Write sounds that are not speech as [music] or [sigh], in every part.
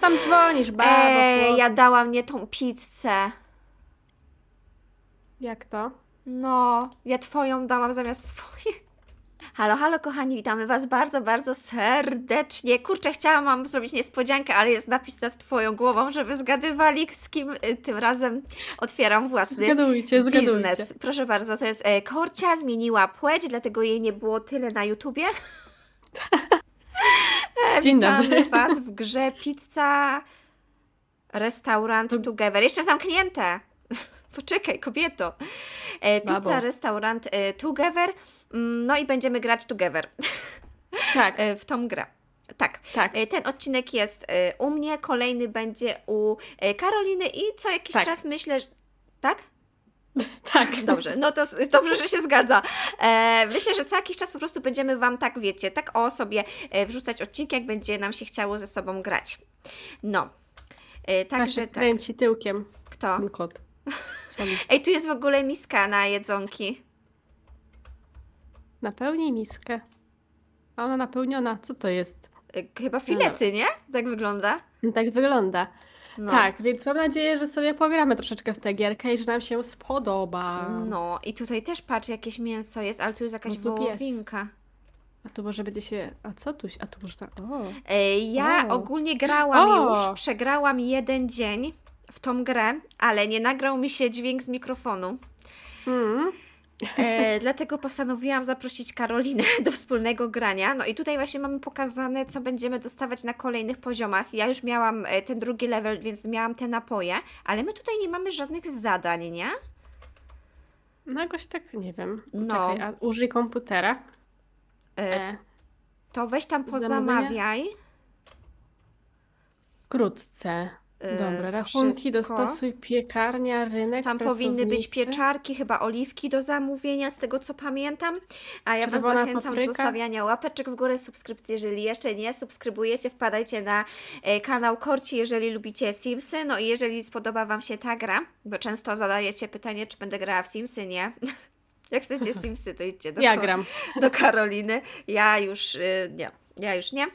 tam dzwonisz, babo? Ej, ja dałam nie tą pizzę. Jak to? No, ja twoją dałam zamiast swojej. Halo, halo kochani, witamy Was bardzo, bardzo serdecznie. Kurczę, chciałam Wam zrobić niespodziankę, ale jest napis nad Twoją głową, żeby zgadywali z kim y, tym razem otwieram własny Zgadujcie, zgadujcie. biznes. Proszę bardzo, to jest e, Korcia, zmieniła płeć, dlatego jej nie było tyle na YouTubie. [laughs] E, Dzień Witamy dobry. Was w grze Pizza Restaurant Together. Jeszcze zamknięte. [laughs] Poczekaj, kobieto. E, pizza Babo. Restaurant e, Together. Mm, No i będziemy grać Together [laughs] Tak, w tą grę. Tak. tak. Ten odcinek jest u mnie, kolejny będzie u Karoliny i co jakiś Tak. czas myślę, że... Tak? [laughs] tak. Dobrze, no to dobrze, że się zgadza. E, myślę, że co jakiś czas po prostu będziemy Wam tak, wiecie, tak o sobie e, wrzucać odcinki, jak będzie nam się chciało ze sobą grać. No. E, Także tak. kręci tyłkiem Kto? ten kot. [laughs] Ej, tu jest w ogóle miska na jedzonki. Napełnij miskę. A ona napełniona. Co to jest? E, Chyba filety, nie? Tak wygląda. Tak wygląda. No. Tak, więc mam nadzieję, że sobie pogramy troszeczkę w tę gierkę i że nam się spodoba. No i tutaj też patrz, jakieś mięso jest, ale tu jest jakaś No wołowinka. A tu może będzie się... A co tu? A tu może ta... O. E, Ja O. ogólnie grałam O. już, przegrałam jeden dzień w tą grę, ale nie nagrał mi się dźwięk z mikrofonu. Mm. E, dlatego postanowiłam zaprosić Karolinę [laughs] do wspólnego grania. No i tutaj właśnie mamy pokazane, co będziemy dostawać na kolejnych poziomach. Ja już miałam e, ten drugi level, więc miałam te napoje, ale my tutaj nie mamy żadnych zadań, nie? No jakoś tak, nie wiem. No. Czekaj, a użyj komputera. E, E. to weź tam pozamawiaj. Wkrótce. E, Dobra, rachunki wszystko. dostosuj, piekarnia, rynek, Tam powinny być pracownicy. pieczarki, chyba oliwki do zamówienia, z tego co pamiętam. A ja Was Czerwona zachęcam do papryka. zostawiania łapeczek w górę, subskrypcji, jeżeli jeszcze nie subskrybujecie, wpadajcie na e, kanał Korci, jeżeli lubicie Simsy. No i jeżeli spodoba Wam się ta gra, bo często zadajecie pytanie, czy będę grała w Simsy, nie? [laughs] Jak chcecie Simsy, to idźcie do, Ja Ko- gram. do Karoliny. Ja już y, nie, ja już nie.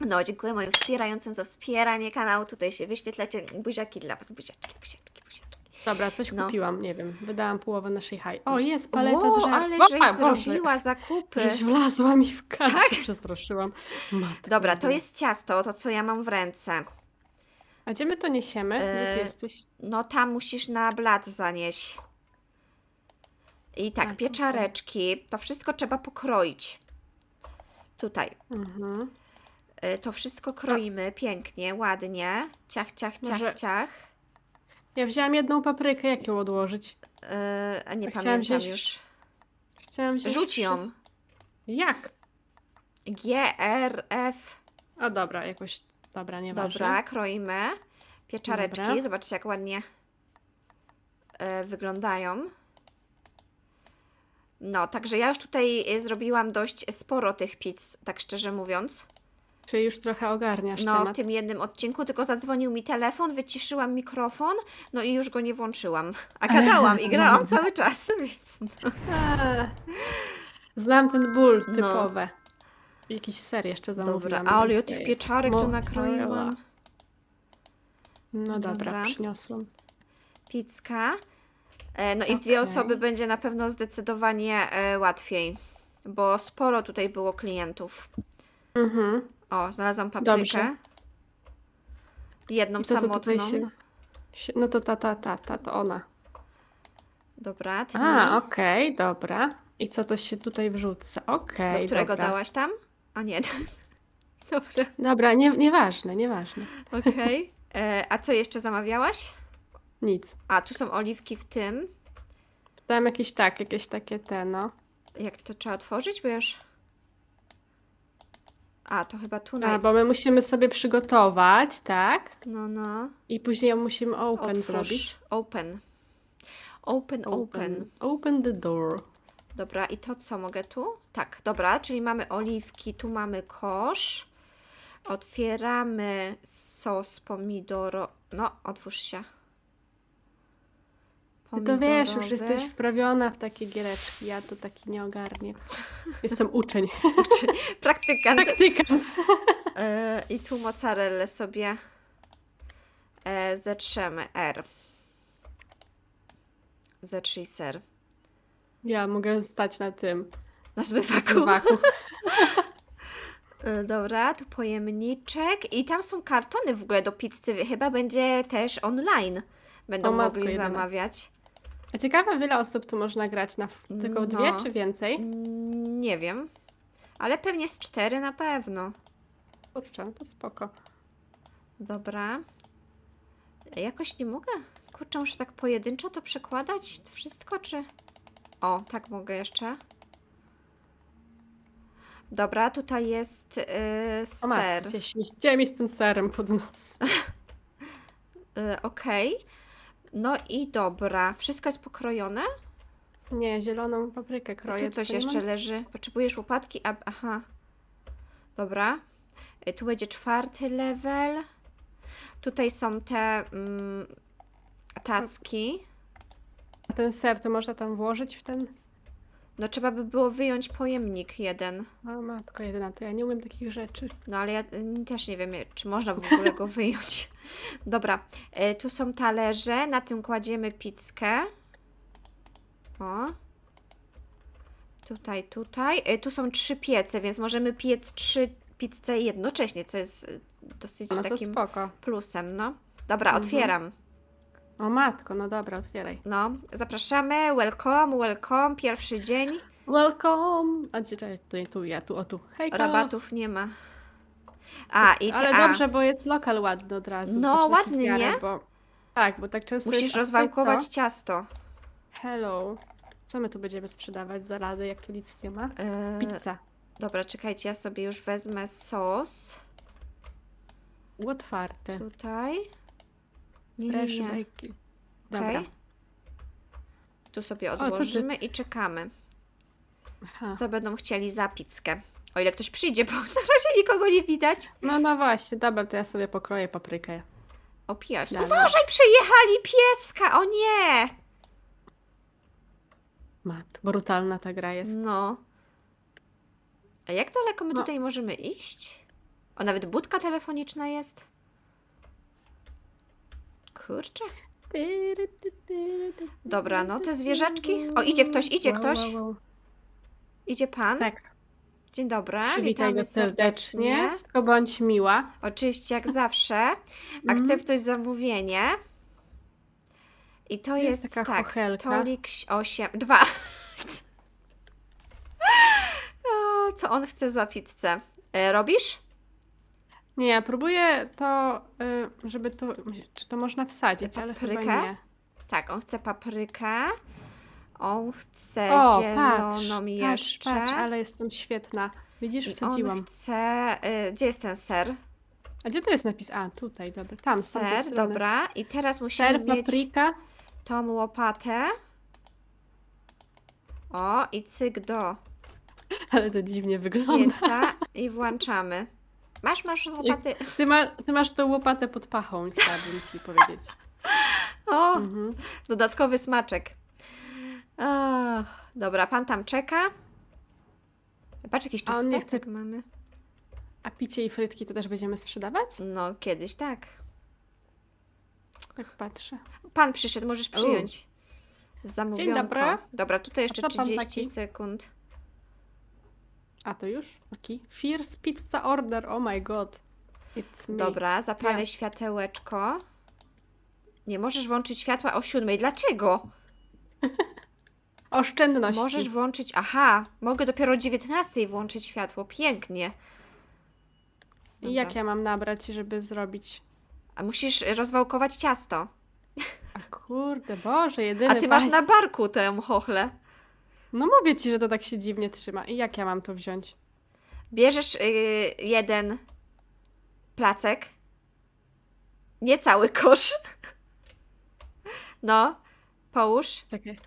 No, dziękuję moim wspierającym za wspieranie kanału. Tutaj się wyświetlacie buziaki dla Was, buziaczki, buziaczki, buziaczki. Dobra, coś No. kupiłam, nie wiem. Wydałam połowę naszej haj. O, jest paleta o, z żel... ale żeś a, Boże, zrobiła zakupy. Żeś wlazła mi w kartę, tak? przestraszyłam. Matko Dobra, to jest ciasto, to co ja mam w ręce. A gdzie my to niesiemy? Gdzie E, ty jesteś? No tam musisz na blat zanieść. I tak, A, pieczareczki, to wszystko trzeba pokroić. Tutaj. Mhm. Y, To wszystko kroimy pięknie, ładnie. Ciach, ciach, ciach, Może- ciach. Ja wzięłam jedną paprykę, jak ją odłożyć? Y, a nie chciałam pamiętam wziąć już. Chciałam wziąć Rzuć ją. Jak? G, R, F. A dobra, jakoś... Dobra, nieważne. Dobra, kroimy. Pieczareczki, Dobra. zobaczcie jak ładnie e, wyglądają. No, także ja już tutaj e, zrobiłam dość sporo tych pizz, tak szczerze mówiąc. Czyli już trochę ogarniasz No, temat. w tym jednym odcinku, tylko zadzwonił mi telefon, wyciszyłam mikrofon, no i już go nie włączyłam. A gadałam i grałam [laughs] cały czas, [laughs] więc no. [laughs] Znam ten ból No. typowe. Jakiś ser jeszcze Dobra, zamówiłam. ale ja więc tych pieczarek tu nakroiłam. No dobra, Dobra. przyniosłam. Pizka. E, No i w dwie osoby będzie na pewno zdecydowanie e, łatwiej, bo sporo tutaj było klientów. Mhm. O, znalazłam paprykę. Dobrze. Jedną I to, to samotną. tutaj się, się... No to ta, ta, ta, ta, to ona. Dobra, ty A, okej, dobra. I co to się tutaj wrzuca? Okej, do którego dobra. dałaś tam? A nie. [laughs] Dobra, Dobra, nie, nieważne, nieważne. okej. [laughs] E, A co jeszcze zamawiałaś? Nic. A, tu są oliwki w tym. Dałem jakieś tak, jakieś takie te, no. Jak to trzeba otworzyć, bo już... A, to chyba tu A, na... bo my musimy sobie przygotować, tak? No, no. I później ją musimy open Otwórz. zrobić. Open. Open, open. Open the door. Dobra, i to co mogę tu? Tak, dobra, czyli mamy oliwki, tu mamy kosz. Otwieramy sos pomidoro. No, otwórz się. Ty to wiesz, już jesteś wprawiona w takie giereczki. Ja to taki nie ogarnię. Jestem uczeń. [laughs] Praktykant. Praktykant. E, I tu mozzarellę sobie E, zetrzemy R. Zetrzyj ser. Ja mogę stać na tym. Na Na zmywaku. zmywaku. [laughs] E, Dobra, tu pojemniczek. I tam są kartony w ogóle do pizzy. Chyba będzie też online. Będą O, mogli jedyna. zamawiać. A ciekawe, ile osób tu można grać na f- tylko No. dwie czy więcej? Mm, Nie wiem. Ale pewnie z cztery na pewno. Kurczę, no to spoko. Dobra. Jakoś nie mogę. Kurczę, muszę tak pojedynczo to przekładać? To wszystko, czy... O, tak mogę jeszcze. Dobra, tutaj jest yy, O matko, ser. gdzieś mi, gdzie mi z tym serem pod nos. Yy, [laughs] Okej. No i dobra. Wszystko jest pokrojone? Nie, zieloną paprykę kroję. tu coś jeszcze mam- leży. Potrzebujesz łopatki? A, aha. Dobra. Y, Tu będzie czwarty level. Tutaj są te mm, tacki. A ten ser to można tam włożyć w ten... No trzeba by było wyjąć pojemnik jeden. O matko jedyna, to ja nie umiem takich rzeczy. No ale ja y, też nie wiem, czy można w ogóle go wyjąć. [laughs] Dobra, y, tu są talerze, na tym kładziemy pizzkę. O. Tutaj, tutaj. Y, Tu są trzy piece, więc możemy piec trzy pizze jednocześnie, co jest y, dosyć No to takim spoko. plusem, no. Dobra, Mhm. otwieram. O matko, no dobra, otwieraj. No, zapraszamy, welcome, welcome, pierwszy dzień. Welcome! A czekaj, tu, nie, tu, ja, tu, o tu. Hejka! Rabatów nie ma. A, i Ale a, dobrze, bo jest lokal ładny od razu. No, ładny, nie? Bo... Tak, bo tak często musisz jest... a ty rozwałkować co? ciasto. Hello. Co my tu będziemy sprzedawać za rady, jak tu nic nie ma? Yy, Pizza. Dobra, czekajcie, ja sobie już wezmę sos. Otwarte. Tutaj. Nie, nie, Fresh nie. Okej. Dobra. Tu sobie co ty- odłożymy i czekamy, Aha. co będą chcieli za pizzkę. O ile ktoś przyjdzie, bo [laughs] na razie nikogo nie widać. No, no właśnie, dobra, to ja sobie pokroję paprykę. Opijasz. Dalej. Uważaj, przejechali pieska! O nie! Mat, brutalna ta gra jest. No. A jak daleko my No. tutaj możemy iść? O, nawet budka telefoniczna jest. Kurczę. Dobra, no te zwierzaczki. O, idzie ktoś, idzie Wow, ktoś. wow, wow. Idzie pan. Tak, Dzień dobry. przywitaj witamy go serdecznie. Tylko bądź miła. Oczywiście, jak zawsze. Mhm. Akceptuj zamówienie. I to Jest jest, taka tak, chochelka. stolik 8, 2. o, co on chce za pizzę? E, robisz? Nie, ja próbuję to, y, żeby to, czy to można wsadzić, ale chyba Paprykę? nie. Tak, on chce paprykę. On chce O, zieloną patrz, patrz, jeszcze. patrz, ale jestem świetna. Widzisz, I wsadziłam. on chce... Y, gdzie jest ten ser? A gdzie to jest napis? A, tutaj, dobra, tam, z tamtej ser, strony. dobra. I teraz musimy Ser, mieć papryka. tą łopatę. O, i cyk do [laughs] Ale to dziwnie wygląda. pieca i włączamy. Masz, masz łopaty. Ty, ma, ty masz tą łopatę pod pachą, chciałabym ci powiedzieć. [laughs] O, Mhm. dodatkowy smaczek. O, dobra, pan tam czeka. Patrz, jakiś tu A on nie stosek mamy. A picie i frytki to też będziemy sprzedawać? No, kiedyś tak. Tak patrzę. Pan przyszedł, możesz przyjąć. Zamówionko. dobry. Dobra, tutaj jeszcze A co pan 30 taki? sekund. A to już? Okej. Fierce pizza order, oh my god. It's me. Dobra, zapalę Ja. światełeczko. Nie możesz włączyć światła o siódmej. Dlaczego? [laughs] Oszczędności. Możesz włączyć. Aha, mogę dopiero o 19 włączyć światło. Pięknie. I jak ja mam nabrać, żeby zrobić... A musisz rozwałkować ciasto. A kurde, Boże, jedyny A ty masz na barku tę chochlę. No mówię ci, że to tak się dziwnie trzyma. I jak ja mam to wziąć? Bierzesz yy, jeden placek. Nie cały kosz. No, połóż Czekaj.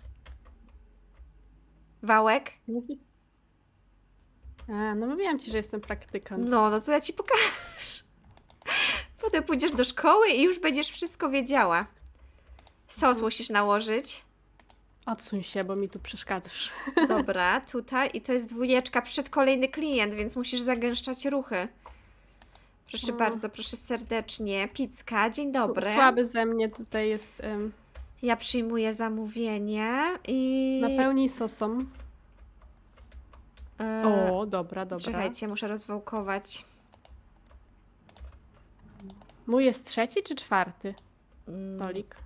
wałek. A, no mówiłam ci, że jestem praktykant. No, no to ja ci pokażę. Potem pójdziesz do szkoły i już będziesz wszystko wiedziała. Sos musisz nałożyć. Odsuń się, bo mi tu przeszkadzasz. [laughs] Dobra, tutaj. I to jest dwójeczka przed kolejny klient, więc musisz zagęszczać ruchy. Proszę bardzo, proszę serdecznie. Pizka, dzień dobry. Słaby ze mnie tutaj jest. Um, Ja przyjmuję zamówienie i... napełnij sosą. e, O, dobra, dobra. Czekajcie, muszę rozwałkować. Mój jest trzeci czy czwarty Mm, stolik?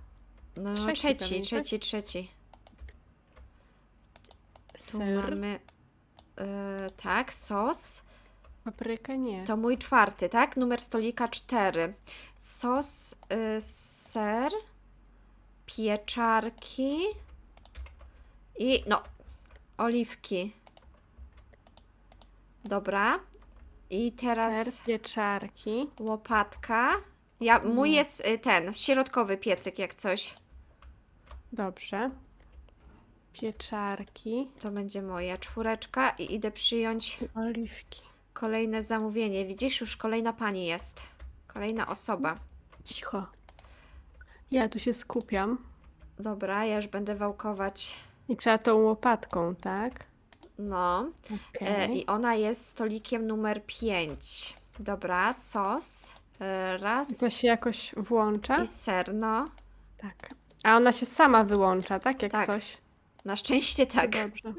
No, trzeci trzeci, pewnie, tak? trzeci, trzeci. Tu Ser, mamy... e, tak, sos. paprykę nie. To mój czwarty, tak? Numer stolika cztery. Sos, y, ser, pieczarki i no, oliwki. Dobra. I teraz Ser, pieczarki. łopatka. Ja, mój jest y, ten, środkowy piecyk jak coś. Dobrze. Pieczarki. To będzie moja czwóreczka i idę przyjąć Oliwki. kolejne zamówienie. Widzisz, już kolejna pani jest. Kolejna osoba. Cicho. Ja tu się skupiam. Dobra, ja już będę wałkować. I trzeba tą łopatką, tak? No. E, I ona jest stolikiem numer 5. Dobra, sos. E, raz. To się jakoś włącza? I ser, no. Tak. A ona się sama wyłącza, tak? Jak Tak. coś? Na szczęście tak. To dobrze.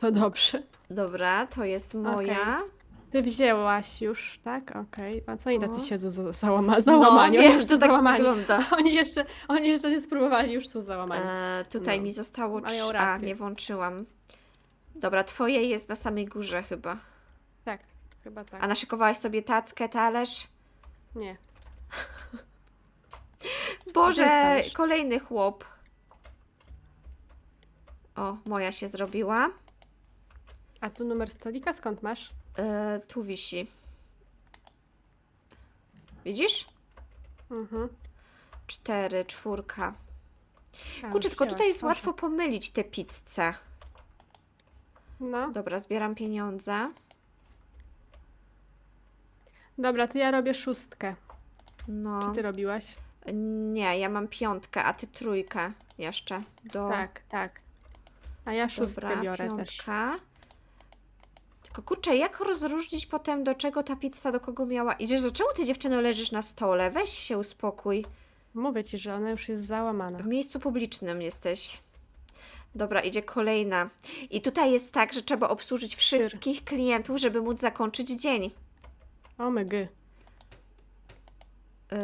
To dobrze. Dobra, to jest moja. Ty wzięłaś już, tak? Okej. A co oni tacy siedzą za, załama, załamani? No, oni wiesz, to tak załamani. wygląda. [laughs] Oni jeszcze, oni jeszcze nie spróbowali, już są załamani. E, tutaj No. mi zostało trzy. A, nie włączyłam. Dobra, twoje jest na samej górze chyba. Tak, chyba tak. A naszykowałaś sobie tackę, talerz? Nie. Boże, kolejny chłop. O, moja się zrobiła. A tu numer stolika skąd masz? E, tu wisi. Widzisz? Mhm. Cztery, czwórka. A, Kurczę, tylko tutaj jest proszę. łatwo pomylić te pizze. No. Dobra, zbieram pieniądze. Dobra, to ja robię szóstkę. No. Czy ty robiłaś? Nie, ja mam piątkę, a ty trójkę jeszcze. Do... Tak, tak. A ja szóstkę Dobra, biorę też. piątka. Tylko kurczę, jak rozróżnić potem, do czego ta pizza do kogo miała iść? Do czemu ty dziewczyno leżysz na stole? Weź się uspokój. Mówię ci, że ona już jest załamana. W miejscu publicznym jesteś. Dobra, idzie kolejna. I tutaj jest tak, że trzeba obsłużyć wszystkich klientów, żeby móc zakończyć dzień. O my gy. Yy,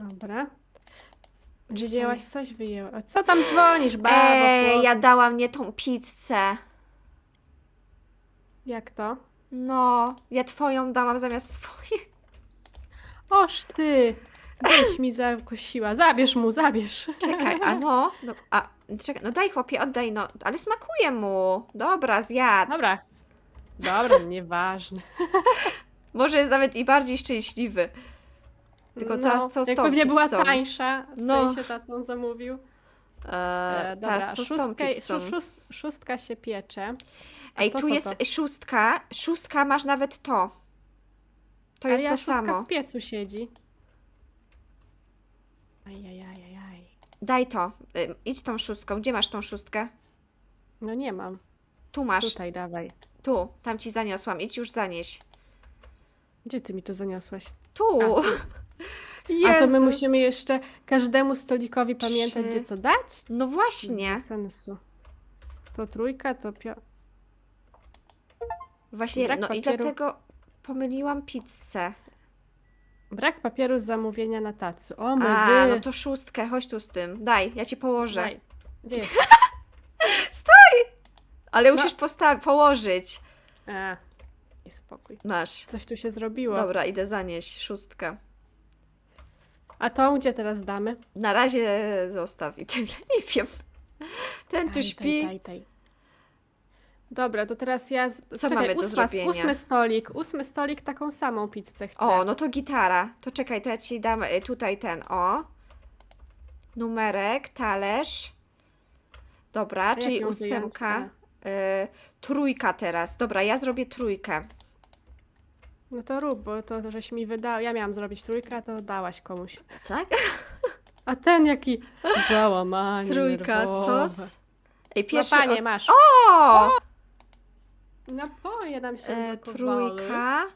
Dobra. Wzięłaś coś? Wyjęłaś. Co tam dzwonisz, babo? Ej, chłopie? ja dałam nie tą pizzę. Jak to? No, ja twoją dałam zamiast swojej. Oż ty! Weź mi zakosiła. Zabierz mu, zabierz. Czekaj, a no, no, a, czekaj, no daj chłopie, oddaj, no, ale smakuje mu. Dobra, zjadł. Dobra. Dobra, nieważne. Może jest nawet i bardziej szczęśliwy. Tylko teraz co z Jak pewnie była pizzą? tańsza, w No. sensie ta, co on zamówił. E, E, dobra, teraz co szóst, szóstka się piecze. A Ej, tu co jest to? szóstka. Szóstka masz nawet to. To A jest ja to samo. w piecu siedzi. Ajajajajaj. Daj to. Y, idź tą szóstką. Gdzie masz tą szóstkę? No nie mam. Tu masz. Tutaj dawaj. Tu. Tam ci zaniosłam. Idź już zanieś. Gdzie ty mi to zaniosłaś? Tu. A, [laughs] Jezus. A to my musimy jeszcze każdemu stolikowi pamiętać, Trzy. gdzie co dać? No właśnie. Bez sensu. To trójka, to pio... Właśnie, Brak no i papieru. dlatego pomyliłam pizzę. Brak papieru z zamówienia na tacy. O my A, no to szóstkę. Chodź tu z tym. Daj, ja ci położę. Daj. Gdzie jest? [laughs] Ale No. musisz położyć. A, i spokój. Masz. Coś tu się zrobiło. Dobra, idę zanieść. Szóstka. A tą gdzie teraz damy? Na razie zostaw i tyle. Nie wiem. Ten tu śpi. Daj, daj, daj. Dobra, to teraz ja. Z... Co Czekaj, mamy do ósma, zrobienia? ósmy stolik. Ósmy stolik, taką samą pizzę chcę. O, no to gitara. To czekaj, to ja ci dam y, tutaj ten, o. Numerek, talerz. Dobra, jak czyli ją wyjąć? ósemka. Y, trójka teraz. Dobra, ja zrobię trójkę. No to rób, bo to, to żeś mi wydał. Ja miałam zrobić trójkę, a to dałaś komuś. Tak? A ten jaki załamanie. Trójka, nerwowe. sos. Ej, No pierwszy. panie, od- masz. O! Napoje nam się E, odblokowały. trójka.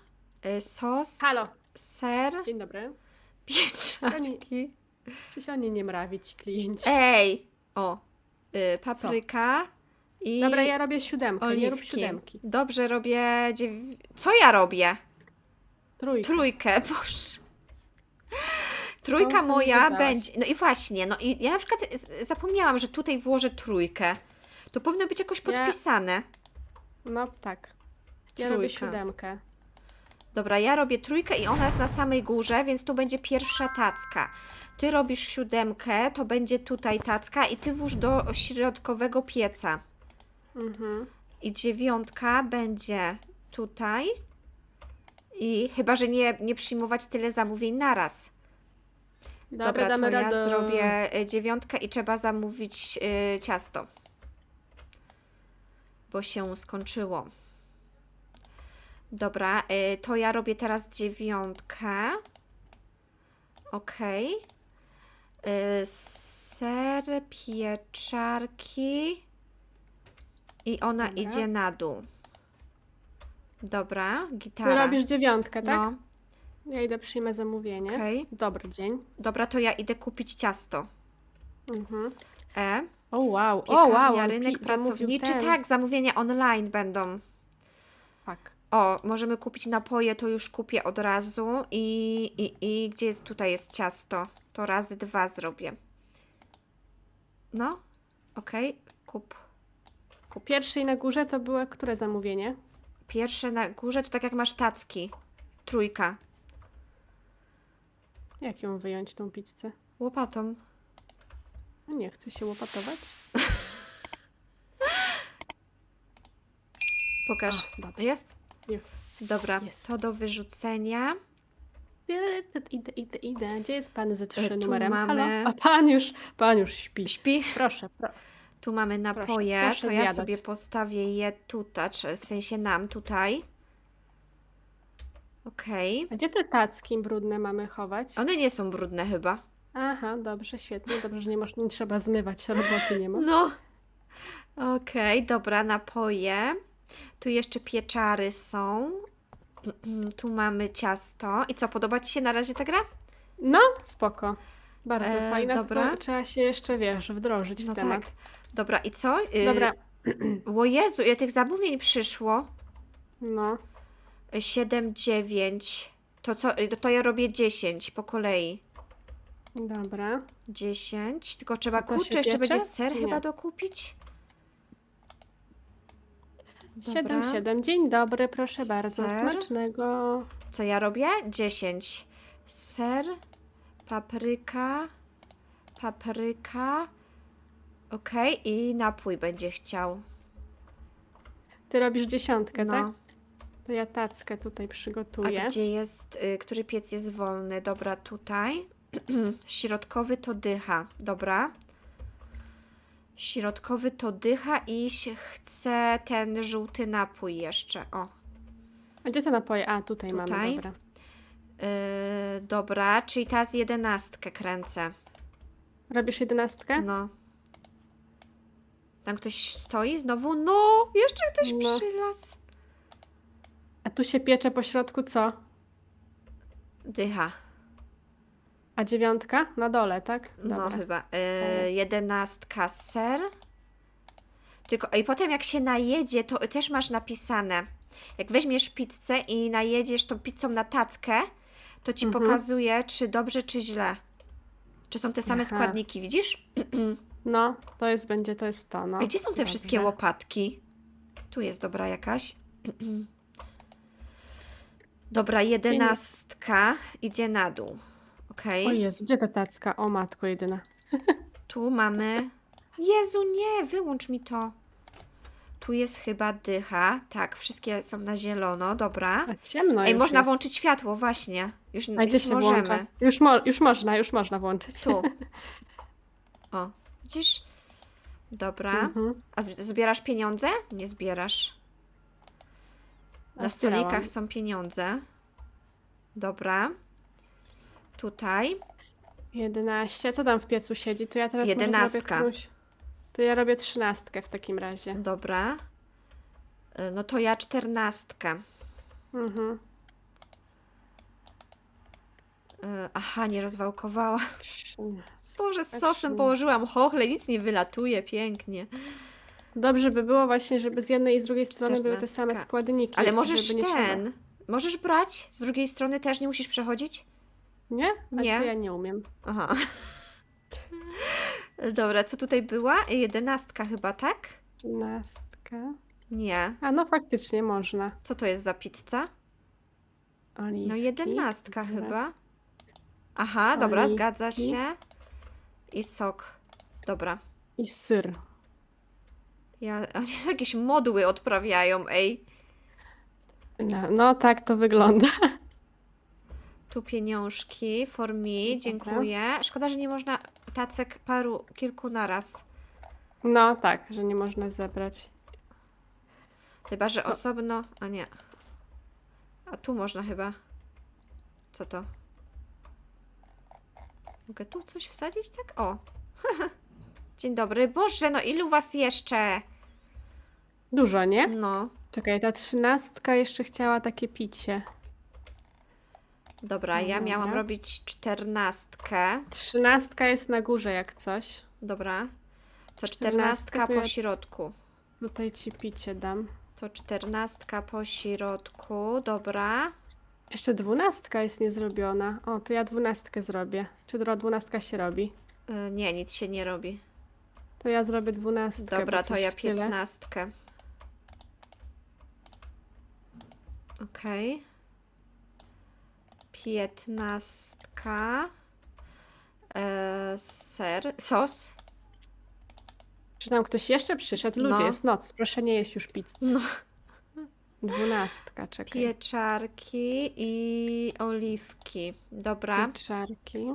y, sos, Halo. ser, Dzień dobry. pieczarki. Coś oni nie mrawi ci klienci. Ej! O, y, papryka i Dobra, ja robię siódemkę, nie rób oliwki. siódemki. Dobrze, robię dziew... Co ja robię? Trójkę. Trójkę, [laughs] boż. Trójka moja będzie. No i właśnie, no i ja na przykład zapomniałam, że tutaj włożę trójkę. To powinno być jakoś Ja- podpisane. No tak. Ja robię Trójka. siódemkę. Dobra, ja robię trójkę i ona jest na samej górze, więc tu będzie pierwsza tacka. Ty robisz siódemkę, to będzie tutaj tacka i ty włóż do środkowego pieca. Mhm. I dziewiątka będzie tutaj. I chyba, że nie, nie przyjmować tyle zamówień naraz. Dobra, Dobra, damy to ja radę. zrobię y, dziewiątkę i trzeba zamówić y, ciasto. Bo się skończyło. Dobra, y, to ja robię teraz dziewiątkę. Okej. Y, Ser, pieczarki. I ona Dobra. idzie na dół. Dobra, Ty gitara. robisz dziewiątkę, tak? No, Ja idę przyjmę zamówienie. okej. Dobry dzień. Dobra, to ja idę kupić ciasto. Mhm. E. O wow, o Piekarnia, wow. on rynek pi- zamówił pracowniczy. ten. Tak, zamówienia online będą. Tak. O, możemy kupić napoje, to już kupię od razu. I, i, i gdzie jest, tutaj jest ciasto? To razy dwa zrobię. No, okej, kup. Pierwszej na górze to było które zamówienie? Pierwsze na górze to tak jak masz tacki. Trójka. Jak ją wyjąć, tą pizzę? Łopatą. Nie chcę się łopatować. [laughs] Pokaż. O, dobrze. Jest? Nie. Dobra, Jest. to do wyrzucenia. Idę, idę, idę. Gdzie jest pan ze E, trzy tu numerem? mamy- Halo? A pan już, pan już śpi. Śpi. Proszę, pro... Tu mamy napoje, proszę to ja zjadać. sobie postawię je tutaj, czy w sensie nam tutaj. Okej. A gdzie te tacki brudne mamy chować? One nie są brudne chyba. Aha, dobrze, świetnie. Dobrze, że nie, masz, nie trzeba zmywać, roboty nie ma. No. Okej, dobra, napoje. Tu jeszcze pieczary są. [clears throat] Tu mamy ciasto. I co, podoba Ci się na razie ta gra? No, spoko. Bardzo E, fajna, dobra. tylko trzeba się jeszcze, wiesz, wdrożyć No w temat. tak. Dobra, i co? Y, Dobra, [clears throat] O Jezu, ile tych zamówień przyszło? no. 7, 9. To co, y, to ja robię 10 po kolei. Dobra. 10. Tylko trzeba, To kurczę, jeszcze będzie ser Nie. chyba dokupić. Dobra. 7, 7. Dzień dobry, proszę bardzo. Ser. Smacznego. Co ja robię? 10. Ser, papryka, papryka. Okej, i napój będzie chciał. Ty robisz dziesiątkę, No. tak? To ja tackę tutaj A przygotuję. gdzie jest, y, który piec jest wolny? Dobra, tutaj. [clears throat] Środkowy to dycha. Dobra. Środkowy to dycha i się chce ten żółty napój jeszcze. O. A gdzie te napoje? A, tutaj, Tutaj. mamy, dobra. Yy, dobra, czyli teraz jedenastkę kręcę. Robisz jedenastkę? No. Tam ktoś stoi znowu? No! Jeszcze ktoś No. przylazł. A tu się piecze po środku co? Dycha. A dziewiątka? Na dole, tak? No chyba. Yy, jedenastka ser. Tylko i potem jak się najedzie, to też masz napisane. Jak weźmiesz pizzę i najedziesz tą pizzą na tackę, to ci Mhm. pokazuje, czy dobrze, czy źle. Czy są te same Aha. składniki, widzisz? [clears throat] No, to jest, będzie, to jest to, no. A gdzie są te Dobrze. wszystkie łopatki? Tu jest dobra jakaś. [clears throat] Dobra, jedenastka idzie na dół. Okej. O Jezu, gdzie ta tacka? O matko jedyna. [laughs] Tu mamy. Jezu, nie, wyłącz mi to. Tu jest chyba dycha. Tak, wszystkie są na zielono, dobra. A ciemno Ej, już można jest. włączyć światło, właśnie. Już, A gdzie już się możemy. włącza? Już, mo już można, już można włączyć. Tu. [laughs] O, widzisz? Dobra. Mhm. A z- zbierasz pieniądze? Nie zbierasz. Na stolikach są pieniądze. Dobra. Tutaj. 11. Co tam w piecu siedzi? To ja teraz może zrobię Jedenastka. którąś... To ja robię trzynastkę w takim razie. Dobra. Y, No to ja czternastkę. Mhm. E, aha, nie rozwałkowała. Boże, z sosem położyłam chochle, nic nie wylatuje, pięknie. Dobrze by było właśnie, żeby z jednej i z drugiej strony były te same Czternastka. składniki. Ale możesz żeby nie trzeba- ten. Możesz brać z drugiej strony też, nie musisz przechodzić? Nie? A Nie. to ja nie umiem. Aha. Dobra, co tutaj była? Jedenastka chyba, tak? Trzynastka. Nie. A no faktycznie można. Co to jest za pizza? Oliwki. No jedenastka Dobra. chyba. Aha, dobra, zgadza się. I sok. Dobra. I syr. Ja, [laughs] oni jakieś modły odprawiają, ej. No, no tak to wygląda. Tu pieniążki, for me, dziękuję. Szkoda, że nie można tacek paru, kilku naraz. No tak, że nie można zebrać. Chyba, że No. osobno, a nie. A tu można chyba. Co to? Mogę tu coś wsadzić, tak? O. [laughs] Dzień dobry. Boże, no ilu was jeszcze? Dużo, nie? No. Czekaj, ta trzynastka jeszcze chciała takie picie. Dobra, ja Dobra. miałam robić czternastkę. Trzynastka jest na górze jak coś. Dobra. To Czternastka czternastka to po ja- środku. Tutaj ci picie dam. To czternastka po środku. Dobra. Jeszcze dwunastka jest niezrobiona. O, to ja dwunastkę zrobię. Czy dro- dwunastka się robi? Y, nie, nic się nie robi. To ja zrobię dwunastkę. Dobra, bo to coś ja w tyle. piętnastkę. Okej. Piętnastka. E, ser. Sos. Czy tam ktoś jeszcze przyszedł? Ludzie, No. jest noc. Proszę nie jeść już pizzy. No. Dwunastka, czekaj. Pieczarki i oliwki. Dobra. Pieczarki.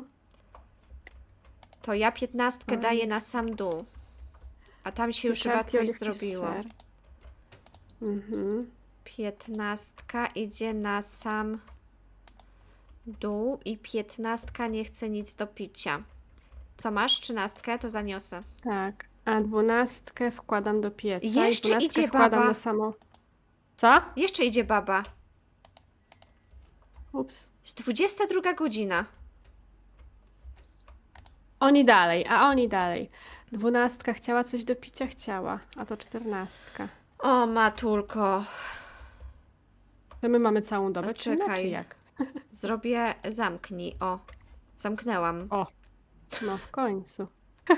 To ja piętnastkę daję na sam dół. A tam się już chyba Pieczarki, coś oliwki, zrobiło. ser. Mhm. Piętnastka idzie na sam dół i piętnastka nie chce nic do picia. Co masz? Trzynastkę? To zaniosę. Tak. A dwunastkę wkładam do pieca. i Jeszcze dwunastkę idzie wkładam baba. na samą. Co? Jeszcze idzie baba. Ups. Jest 22 godzina. Oni dalej, a oni dalej. Dwunastka chciała coś do picia? Chciała. A to czternastka. O, matulko. To my mamy całą dobę, czy czekaj. czy jak? [laughs] Zrobię zamknij. O, zamknęłam. O, no w końcu. [laughs]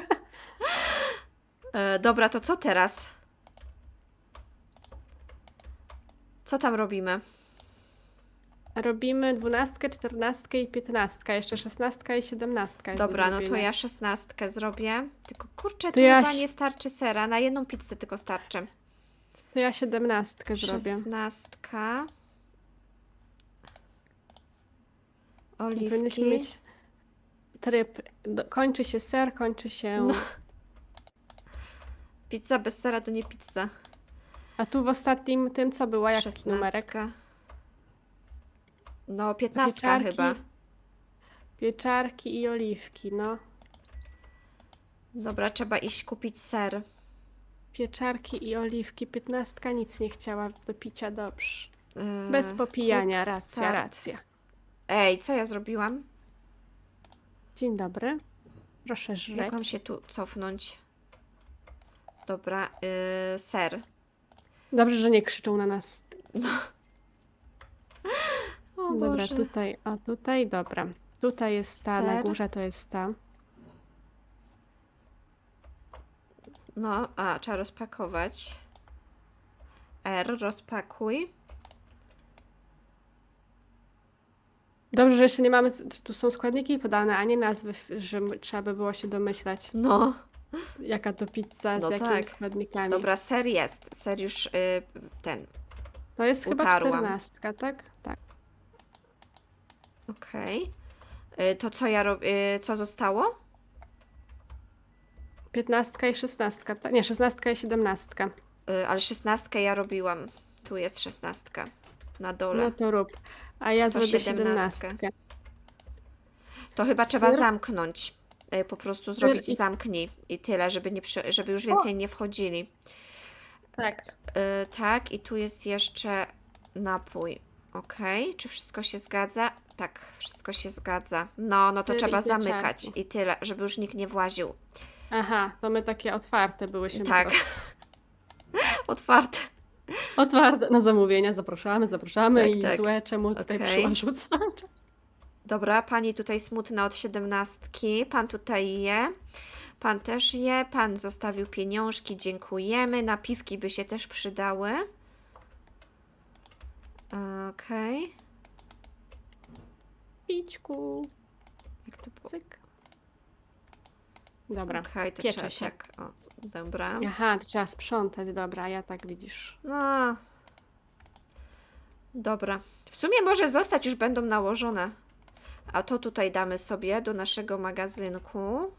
E, dobra, to co teraz? Co tam robimy? Robimy dwunastkę, czternastkę i piętnastkę. Jeszcze szesnastka i siedemnastka Dobra, no to ja szesnastkę zrobię. Tylko kurczę, To ja chyba nie starczy sera. Na jedną pizzę tylko starczy. To ja siedemnastkę zrobię. Szesnastka. Powinniśmy Oliwki. mieć tryb. Do, kończy się ser, kończy się. No. Pizza bez sera to nie pizza. A tu w ostatnim tym co była? Jaki numerek? Szesnastka. No, piętnastka Pieczarki. chyba. Pieczarki i oliwki, no. Dobra, trzeba iść kupić ser. Pieczarki i oliwki. Piętnastka nic nie chciała do picia, dobrze. Yy, Bez popijania, kup racja, start. racja. Ej, co ja zrobiłam? Dzień dobry. Proszę żreć. Jak mam się tu cofnąć? Dobra, yy, ser. Dobrze, że nie krzyczą na nas. O Dobra, Boże. tutaj, a tutaj, dobra. Tutaj jest ta, na Ser. górze to jest ta. No, a, trzeba rozpakować. R, rozpakuj. Dobrze, że jeszcze nie mamy, tu są składniki podane, a nie nazwy, że m- trzeba by było się domyślać, No, jaka to pizza, No z jakimi tak. składnikami. dobra, ser jest. Ser już y, ten. To jest chyba utarłam. czternastka, tak? Tak. Okej. Y, To co ja robię? Y, co zostało? Piętnastka i szesnastka, ta- nie, szesnastka i siedemnastka. Y, ale szesnastkę ja robiłam. Tu jest szesnastka. Na dole. No to rób. A ja To zrobię siedemnastkę. siedemnastkę. To chyba trzeba zamknąć. Y, Po prostu zrobić i- zamknij i tyle, żeby, nie przy, żeby już więcej nie wchodzili. Tak. Y, tak, i tu jest jeszcze napój. Ok, czy wszystko się zgadza? tak, wszystko się zgadza. No, no to trzeba zamykać i tyle, żeby już nikt nie właził. Aha, to my takie otwarte byłyśmy. Tak. [laughs] Otwarte. Otwarte na zamówienia, zapraszamy, zapraszamy Tak, i tak. złe, czemu tutaj przyszłam rzucać. Dobra, pani tutaj smutna od siedemnastki, pan tutaj je, pan też je, pan zostawił pieniążki, dziękujemy, napiwki by się też przydały. Okej, Pićku, jak to było? cyk. Dobra, Okej, to tak, o, dobra. Aha, to trzeba sprzątać, dobra, ja tak widzisz. No. Dobra. W sumie może zostać, już będą nałożone. A to tutaj damy sobie do naszego magazynku.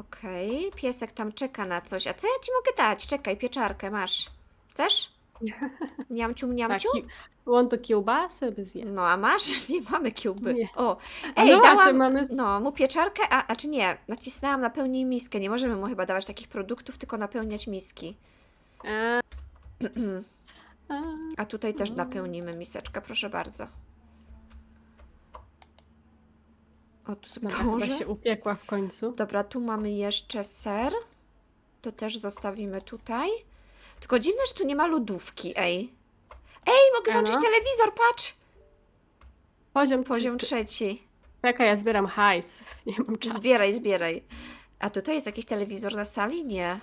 Okej, piesek tam czeka na coś. A co ja ci mogę dać? Czekaj, pieczarkę masz. Chcesz? [laughs] Mniamciu, Tak, mniamciu? ki- on to kiełbasy by zjadł. No, a masz? [laughs] Nie mamy kiełby. Nie. O, ej, no dałam mamy no, mu pieczarkę, a, a czy nie? Nacisnęłam napełnij miskę. Nie możemy mu chyba dawać takich produktów, tylko napełniać miski. A, [clears throat] a, A tutaj też Mm. napełnimy miseczkę, proszę bardzo. O, tu sobie dobra, chyba położę. się upiekła w końcu. Dobra, tu mamy jeszcze ser. To też zostawimy tutaj. Tylko dziwne, że tu nie ma lodówki, ej. Ej, mogę Ano? włączyć telewizor, patrz! Poziom, Poziom trzeci. Czekaj, ja zbieram hajs. [laughs] Nie mam czasu. Zbieraj, zbieraj. A tutaj jest jakiś telewizor na sali? Nie.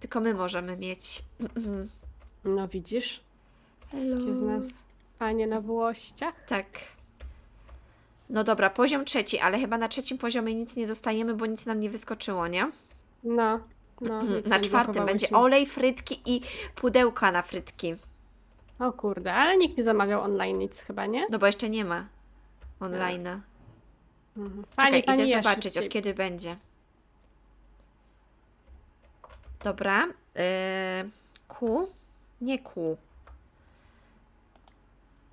Tylko my możemy mieć. No widzisz, Hello. jakie z nas panie na włościach. Tak. No dobra, poziom trzeci, ale chyba na trzecim poziomie nic nie dostajemy, bo nic nam nie wyskoczyło, nie? No, no. nic na nie czwartym będzie olej, frytki i pudełka na frytki. O kurde, ale nikt nie zamawiał online nic chyba, nie? No bo jeszcze nie ma online. Mhm. Czekaj, idę zobaczyć, szybciej. od kiedy będzie. Dobra. Yy, Q. Nie Q.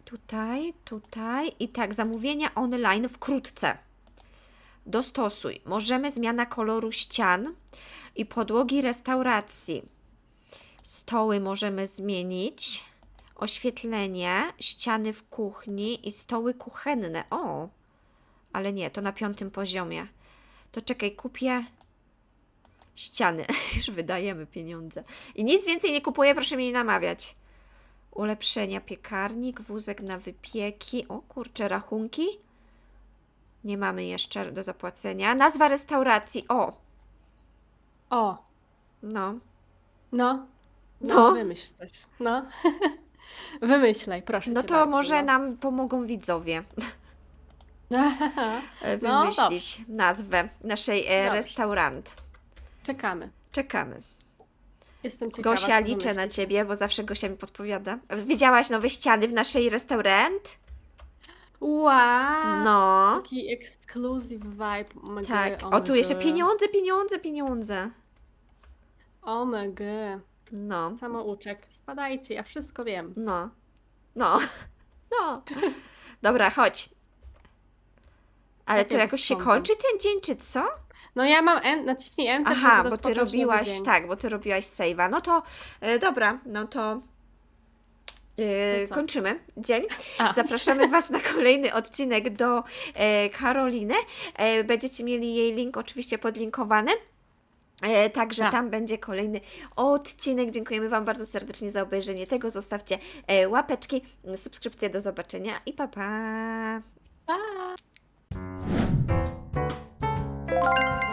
Tutaj, tutaj. I tak, zamówienia online wkrótce. Dostosuj. Możemy zmiana koloru ścian i podłogi restauracji. Stoły możemy zmienić. Oświetlenie, ściany w kuchni i stoły kuchenne. O! Ale nie, to na piątym poziomie. To czekaj, kupię ściany. [laughs] Już wydajemy pieniądze. I nic więcej nie kupuję, proszę mnie nie namawiać. Ulepszenia piekarnik, wózek na wypieki. O kurczę, rachunki. Nie mamy jeszcze do zapłacenia. Nazwa restauracji. O, O, no. no. No. No, wymyśl coś. No. [laughs] Wymyślaj, proszę No cię to bardzo, może no. nam pomogą widzowie [laughs] e, No, wymyślić nazwę naszej e, Dobrze. restaurant. Czekamy. Czekamy. Jestem ciekawa, Gosia, liczę na ciebie, bo zawsze Gosia mi podpowiada. Widziałaś nowe ściany w naszej restaurant? Wow! No, Taki exclusive vibe. Oh my tak. God, O, tu jeszcze pieniądze, pieniądze, pieniądze. God. Oh my god. No, Samouczek. Spadajcie, ja wszystko wiem. no, no, [laughs] no. Dobra, chodź. Ale to ja jakoś się kończy ten dzień, czy co? No ja mam en, naciśnij enter, Aha, bo ty robiłaś, dzień. tak, bo ty robiłaś save'a. No to, e, dobra, no to e, co? kończymy dzień. A. Zapraszamy Was na kolejny odcinek do e, Karoliny. E, będziecie mieli jej link oczywiście podlinkowany. E, także Tak. tam będzie kolejny odcinek. Dziękujemy Wam bardzo serdecznie za obejrzenie tego. Zostawcie e, łapeczki, subskrypcje. Do zobaczenia i pa pa! Pa! Música